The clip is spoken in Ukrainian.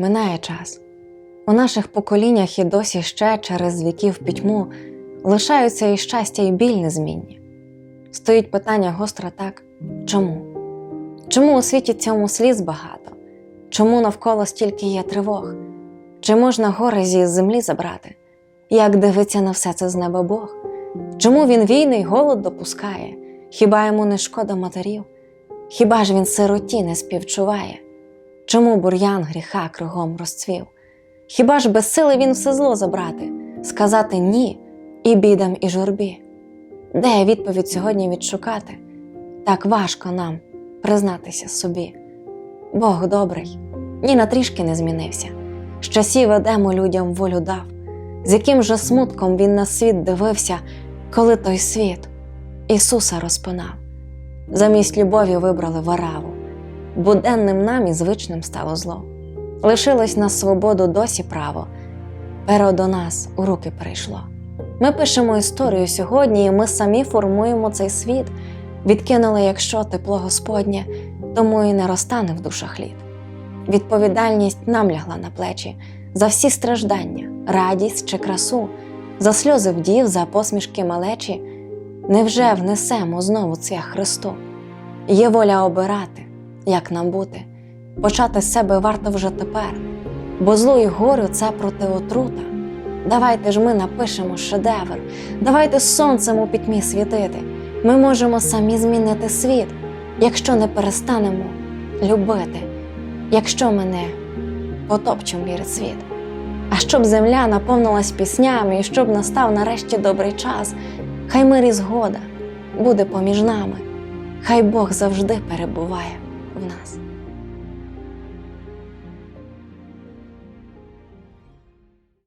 минає час. У наших поколіннях і досі ще через віків пітьму лишаються і щастя, і біль незмінні. Стоїть питання гостро так чому? Чому у світі цьому сліз багато? Чому навколо стільки є тривог? Чи можна гори зі землі забрати? Як дивиться на все це з неба Бог? Чому він війни й голод допускає? Хіба йому не шкода матерів? Хіба ж він сироті не співчуває? Чому бур'ян гріха кругом розцвів? Хіба ж безсилий він все зло забрати, сказати ні і бідам, і журбі? Де відповідь сьогодні відшукати? Так важко нам признатися собі. Бог добрий, ні на трішки не змінився. З часів Едему людям волю дав, з яким же смутком він на світ дивився, коли той світ Ісуса розпинав. Замість любові вибрали вараву, буденним нам і звичним стало зло. Лишилось на свободу досі право, перо до нас у руки прийшло. Ми пишемо історію сьогодні, і ми самі формуємо цей світ. Відкинули, якщо тепло Господнє, тому і не розтане в душах лід. Відповідальність нам лягла на плечі за всі страждання, радість чи красу, за сльози вдів, за посмішки малечі. Невже внесемо знову цвях Христу? Є воля обирати, як нам бути, почати з себе варто вже тепер, бо злу і горю це протиотрута. Давайте ж ми напишемо шедевр, давайте сонцем у пітьмі світити. Ми можемо самі змінити світ, якщо не перестанемо любити, якщо ми не потопчемо вірить світ. А щоб земля наповнилась піснями і щоб настав нарешті добрий час, хай мир і згода буде поміж нами, хай Бог завжди перебуває в нас.